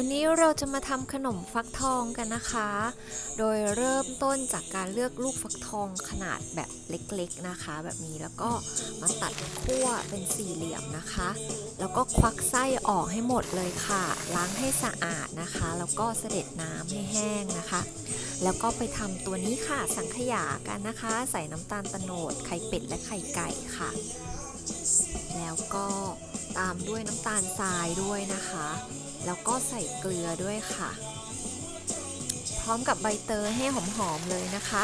วันนี้เราจะมาทำขนมฟักทองกันนะคะ โดยเริ่มต้นจากการเลือกลูกฟักทองขนาดแบบเล็กๆนะคะ แบบนี้แล้วก็มาตัดขั้วเป็นสี่เหลี่ยมนะคะ แล้วก็ควักไส้ออกให้หมดเลยค่ะ ล้างให้สะอาดนะคะ แล้วก็เสด็จน้ำให้แห้งนะคะ แล้วก็ไปทำตัวนี้ค่ะสังขยากันนะคะ ใส่น้ำตาลตะโนดไข่เป็ดและไข่ไก่ค่ะ แล้วก็ ตามด้วยน้ำตาลทรายด้วยนะคะ แล้วก็ใส่เกลือด้วยค่ะ พร้อมกับใบเตยให้หอมๆเลยนะคะ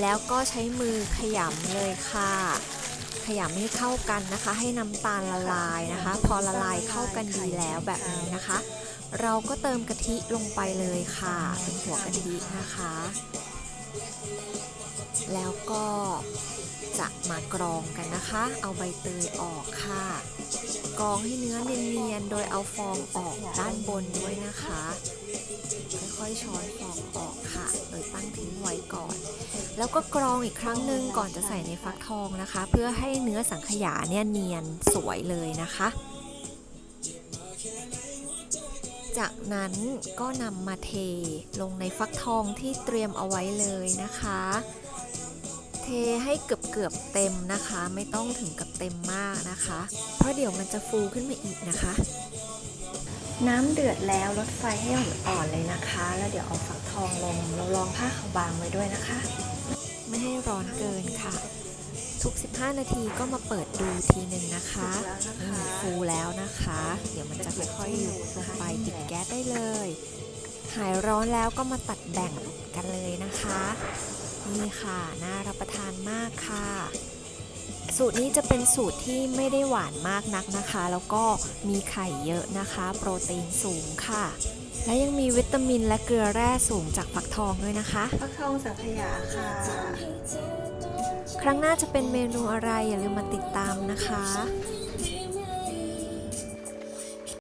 แล้วก็ใช้มือขยำเลยค่ะ ขยำให้เข้ากันนะคะ ให้น้ำตาลละลายนะคะ พอละลายเข้ากันดีแล้วแบบนี้นะคะ เราก็เติมกะทิลงไปเลยค่ะ เป็นหัวกะทินะคะ แล้วก็จะมากรองกันนะคะ เอาใบเตยออกค่ะ กรองให้เนื้อเนียนๆ โดยเอาฟองออกด้านบนด้วยนะคะ ค่อยๆ ช้อนฟองออกค่ะ โดยตั้งทิ้งไว้ก่อน แล้วก็กรองอีกครั้งหนึ่งก่อนจะใส่ในฟักทองนะคะ เพื่อให้เนื้อสังขยาเนี่ยเนียนสวยเลยนะคะ จากนั้นก็นำมาเทลงในฟักทองที่เตรียมเอาไว้เลยนะคะ เทให้เกือบเกือบๆเต็มนะคะ ไม่ต้องถึงกับเต็มมากนะคะ เพราะเดี๋ยวมันจะฟูขึ้นมาอีกนะคะ น้ำเดือดแล้วลดไฟให้อ่อนๆเลยนะคะ แล้วเดี๋ยวเอาฟักทองลงเราลองผ้าขาวบางไว้ด้วยนะคะ ไม่ให้ร้อนเกินค่ะ ทุก 15 นาทีก็มาเปิดดูทีหนึ่งนะคะนี่ฟูแล้วนะคะ เดี๋ยวมันจะค่อยๆยุบลงไปปิดแก๊ส ได้เลย หายร้อนแล้วก็มาตัดแบ่งกันเลยนะคะ นี่ค่ะ น่ารับประทานมากค่ะ สูตรนี้จะเป็นสูตรที่ไม่ได้หวานมากนักนะคะ แล้วก็มีไข่เยอะนะคะ โปรตีนสูงค่ะ และยังมีวิตามินและเกลือแร่สูงจากฟักทองด้วยนะคะฟักทองสังขยาค่ะ ครั้งหน้าจะเป็นเมนูอะไรอย่าลืมมาติดตามนะคะค